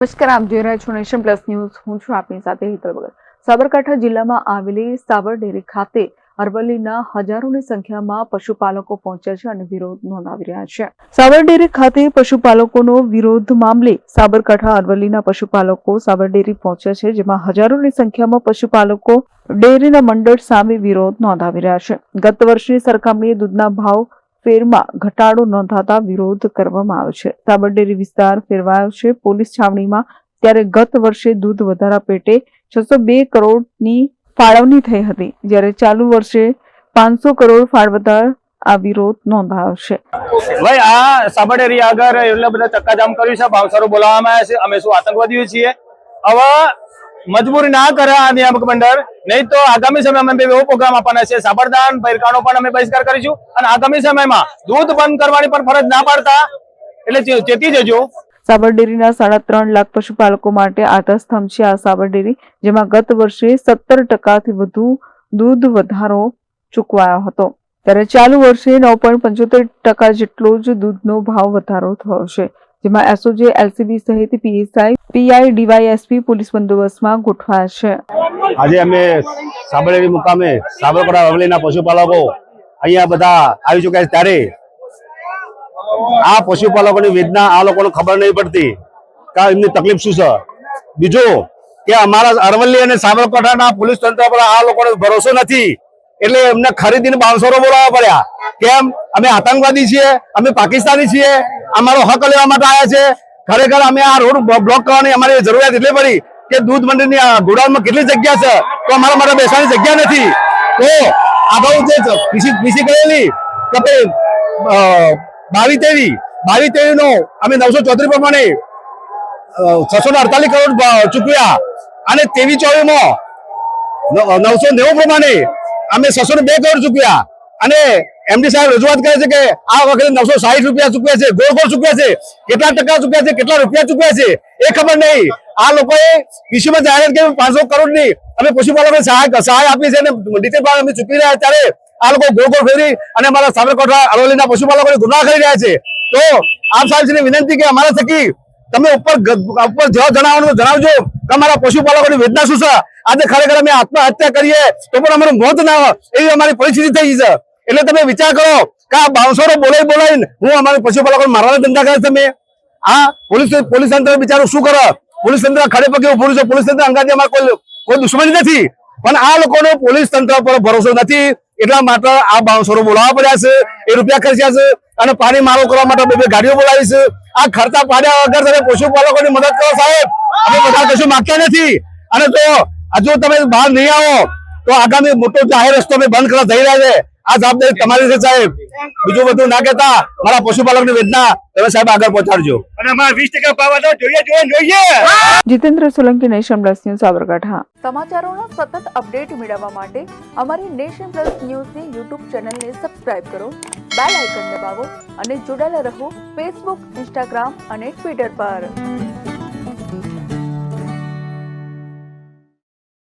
નમસ્કાર, આપ જોઈ રહ્યા છો નેશન પ્લસ ન્યૂઝ. હું છું આપની સાથે હિતલ ભગત. સાબરકાંઠા જિલ્લામાં આવેલી સાબર ખાતે અરવલ્લીના હજારોની સંખ્યામાં પશુપાલકો પહોંચ્યા છે અને વિરોધ નોંધાવી રહ્યા છે. સાબર ડેરી ખાતે પશુપાલકોનો વિરોધ મામલે સાબરકાંઠા અરવલ્લીના પશુપાલકો સાબર ડેરી પહોંચ્યા છે, જેમાં હજારોની સંખ્યામાં પશુપાલકો ડેરીના મંડળ સામે વિરોધ નોંધાવી રહ્યા છે. ગત વર્ષની સરખામણીએ દૂધના ભાવ ફેરમાં ઘટાડો નોંધાતા વિરોધ કરવામાં આવ્યો છે. સાબર વિસ્તાર ફેરવાયો છે. પોલીસ છાવણીમાં ત્યારે ગત વર્ષે દૂધ વધારા પેટે છસો બે કરોડની ફાળવણી થઈ હતી, જ્યારે ચાલુ વર્ષે પાંચસો કરોડ ફાળવતા આ વિરોધ નોંધાયો છે. ભાઈ, આ સાબરડેરી આગળ એટલે બધા ચક્કાજામ કર્યું છે. ભાવસારો બોલાવવામાં આવ્યા છે. અમે શું આતંકવાદીઓ છીએ? હવે મજબૂરી ના કરે આ નિયામક મંડળ. નહીં તો આગામી સમયમાં અમે એવો પ્રોગ્રામ આપવાના છે સાબરદાન પૈરકાનો પણ અમે બહિષ્કાર કરીશું. અને આગામી સમયમાં દૂધ બંધ કરવાની પણ ફરજ ના પાડતા. એટલે ચેતી જજો. સાબર ડેરીના સાડા ત્રણ લાખ પશુપાલકો માટે આધારસ્તંભ છે આ સાબર ડેરી, જેમાં ગત વર્ષે સત્તર ટકાથી વધુ દૂધ વધારો ચૂકવાયો હતો. ત્યારે ચાલુ વર્ષે નવ પોઈન્ટ પંચોતેર ટકા જેટલો જ દૂધનો ભાવ વધારો થયો છે. જેમાં એસઓજે એલસીબી સહિત પીએસઆઈ પીઆઈ ડીવાયએસપી પોલીસ બંદોબસ્તમાં ગોઠવાયા આજે અમે સાબરડેરી મુકામે સાબરપરા અરવલ્લીના પશુપાલકો અહીંયા બધા આવી ચુક્યા છે ત્યારે આ પશુપાલકોની વેદના આ લોકોને ખબર નહીં પડતી કે એમની તકલીફ શું છે. બીજું કે અમારા અરવલ્લી અને સાબરકાંઠાના પોલીસ તંત્ર પર આ લોકોને ભરોસો નથી એટલે એમને ખરીદીને બાંસોરો બોલાવવા પડ્યા. કેમ? અમે આતંકવાદી છીએ, અમે પાકિસ્તાની છીએ. અમારો હક લેવા માટે આવ્યા છે. ખરેખર અમે આ રોડ બ્લોક કરવાની અમારી જરૂરિયાત એટલી પડી કે દૂધ મંડળની ગોડાઉનમાં કેટલી જગ્યા છે તો અમારા માટે બેસવાની જગ્યા નથી. તો અગાઉ જે પીસી કરેલી કે ભાઈ, અ, બાવીસ તેવી બાવીસ તેવી અમે નવસો ચોત્રીસ પ્રમાણે છસો ને અડતાલીસ કરોડ ચૂક્યા અને તેવી ચોવીમાં નવસો નેવું પ્રમાણે અમે છસો ને બે કરોડ ચૂક્યા અને એમડી સાહેબ રજૂઆત કરે છે કે આ વખતે નવસો સાહીઠ રૂપિયા ચૂકવ્યા છે, ગોળ ગોળ ચૂક્યા છે, કેટલા ટકા ચૂક્યા છે, કેટલા રૂપિયા ચૂક્યા છે, એ ખબર નહીં. આ લોકોએ કૃષિમાં જાહેરાત કરી, પાંચસો કરોડની, અમે પશુપાલકોને સહાય સહાય આપી છે અને ડિટેલ અમે ચૂકવી રહ્યા ત્યારે આ લોકો ગોળ ગોળ ફેરી અને અમારા સાબરકાંઠા, અરવલ્લીના પશુપાલકોને ગુના કરી રહ્યા છે. તો આપ સાહેબશ્રીને વિનંતી કે અમારા થકી તમે ઉપર ઉપર જવાબ જણાવવાનું, જણાવજો કે અમારા પશુપાલકોની વેદના શું છે? આજે ખરેખર અમે આત્મહત્યા કરીએ તો પણ અમારું મોત ના હોય, એવી અમારી પરિસ્થિતિ થઈ છે. એટલે તમે વિચાર કરો કે આ બાઉન્સરો બોલાવી બોલાવીને હું અમારા પશુપાલકો મારવાના ધંધા કરે તમે? આ પોલીસ પોલીસ તંત્ર બિચારું શું કરે? પોલીસ તંત્ર ખડે પગે ઉભું છે. પોલીસ તંત્ર અંગાથી અમારે કોઈ કોઈ દુશ્મની નથી. પણ આ લોકોનો પોલીસ તંત્ર પર ભરોસો નથી. એટલા માટે આ બાઉન્સરો બોલાવવા પડ્યા છે. એ રૂપિયા ખર્ચ્યા છે. અને પાણી મારો કરવા માટે બે ગાડીઓ બોલાવી છે. આ ખર્ચા પાડ્યા વગર તમે પશુપાલકોની મદદ કરો સાહેબ. અમે બધા કશું માગતા નથી. અને તો હજુ તમે બહાર નહીં આવો, તો આગામી મોટો જાહેર રસ્તો અમે બંધ કરવા જઈ રહ્યા છે. આ જવાબદારી તમારી છે સાહેબ. બીજું બધું ના કેતા મારા પશુપાલકની વેદના તમે સાહેબ આગળ પહોંચાડજો. અને અમારા વીસ ટકા પાવા તો જોઈએ જોઈએ જોઈએ. Jitendra Solanki nation plus news Sabarkantha. સમાચારોના સતત અપડેટ મેળવવા માટે અમારી નેશન પ્લસ ન્યૂઝની યુટ્યુબ ચેનલને સબસ્ક્રાઇબ કરો બેલ આઇકન દબાવો અને જોડાયેલા રહો ફેસબુક ઇન્સ્ટાગ્રામ અને ટ્વિટર પર.